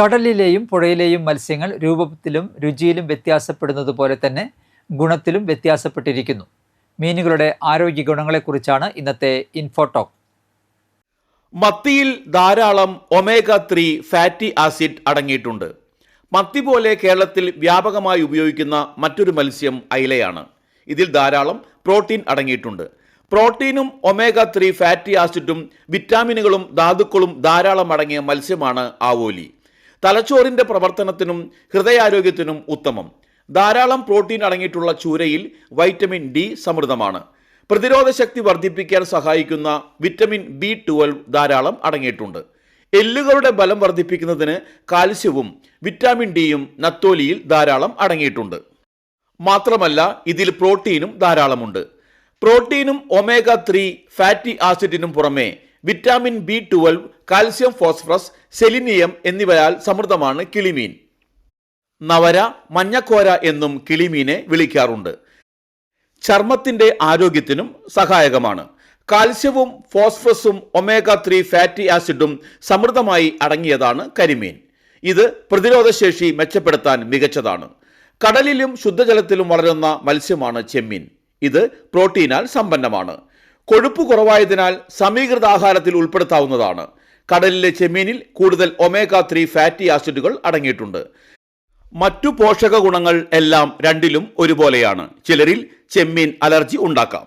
കടലിലെയും പുഴയിലെയും മത്സ്യങ്ങൾ രൂപത്തിലും രുചിയിലും വ്യത്യാസപ്പെടുന്നത് പോലെ തന്നെ ഗുണത്തിലും വ്യത്യാസപ്പെട്ടിരിക്കുന്നു. മീനുകളുടെ ആരോഗ്യ ഗുണങ്ങളെക്കുറിച്ചാണ് ഇന്നത്തെ ഇൻഫോടോക്ക് മത്തിയിൽ ധാരാളം ഒമേഗ ത്രീ ഫാറ്റി ആസിഡ് അടങ്ങിയിട്ടുണ്ട്. മത്തി പോലെ കേരളത്തിൽ വ്യാപകമായി ഉപയോഗിക്കുന്ന മറ്റൊരു മത്സ്യം അയിലയാണ്. ഇതിൽ ധാരാളം പ്രോട്ടീൻ അടങ്ങിയിട്ടുണ്ട്. പ്രോട്ടീനും ഒമേഗ ത്രീ ഫാറ്റി ആസിഡും വിറ്റാമിനുകളും ധാതുക്കളും ധാരാളം അടങ്ങിയ മത്സ്യമാണ് ആവോലി തലച്ചോറിന്റെ പ്രവർത്തനത്തിനും ഹൃദയാരോഗ്യത്തിനും ഉത്തമം. ധാരാളം പ്രോട്ടീൻ അടങ്ങിയിട്ടുള്ള ചൂരയിൽ വൈറ്റമിൻ ഡി സമൃദ്ധമാണ്. പ്രതിരോധ ശക്തി വർദ്ധിപ്പിക്കാൻ സഹായിക്കുന്ന വിറ്റമിൻ ബി ട്വൽവ് ധാരാളം അടങ്ങിയിട്ടുണ്ട്. എല്ലുകളുടെ ബലം വർദ്ധിപ്പിക്കുന്നതിന് കാൽസ്യവും വിറ്റാമിൻ ഡിയും നത്തോലിയിൽ ധാരാളം അടങ്ങിയിട്ടുണ്ട്. മാത്രമല്ല ഇതിൽ പ്രോട്ടീനും ധാരാളമുണ്ട്. പ്രോട്ടീനും ഒമേഗ ത്രീ ഫാറ്റി ആസിഡിനും പുറമെ vitamin B twelve calcium phosphorus selenium എന്നിവയാൽ സമൃദ്ധമാണ് കിളിമീൻ. നവര മഞ്ഞക്കോര എന്നും കിളിമീനെ വിളിക്കാറുണ്ട്. ചർമ്മത്തിന്റെ ആരോഗ്യത്തിനും സഹായകമാണ്. കാൽസ്യവും ഫോസ്ഫറസും ഒമേഗ ത്രീ ഫാറ്റി ആസിഡും സമൃദ്ധമായി അടങ്ങിയതാണ് കരിമീൻ. ഇത് പ്രതിരോധശേഷി മെച്ചപ്പെടുത്താൻ മികച്ചതാണ്. കടലിലും ശുദ്ധജലത്തിലും വളരുന്ന മത്സ്യമാണ് ചെമ്മീൻ. ഇത് പ്രോട്ടീനാൽ സമ്പന്നമാണ്. കൊഴുപ്പ് കുറവായതിനാൽ സമീകൃത ആഹാരത്തിൽ ഉൾപ്പെടുത്താവുന്നതാണ്. കടലിലെ ചെമ്മീനിൽ കൂടുതൽ ഒമേഗ ത്രീ ഫാറ്റി ആസിഡുകൾ അടങ്ങിയിട്ടുണ്ട്. മറ്റു പോഷക ഗുണങ്ങൾ എല്ലാം രണ്ടിലും ഒരുപോലെയാണ്. ചിലരിൽ ചെമ്മീൻ അലർജി ഉണ്ടാക്കാം.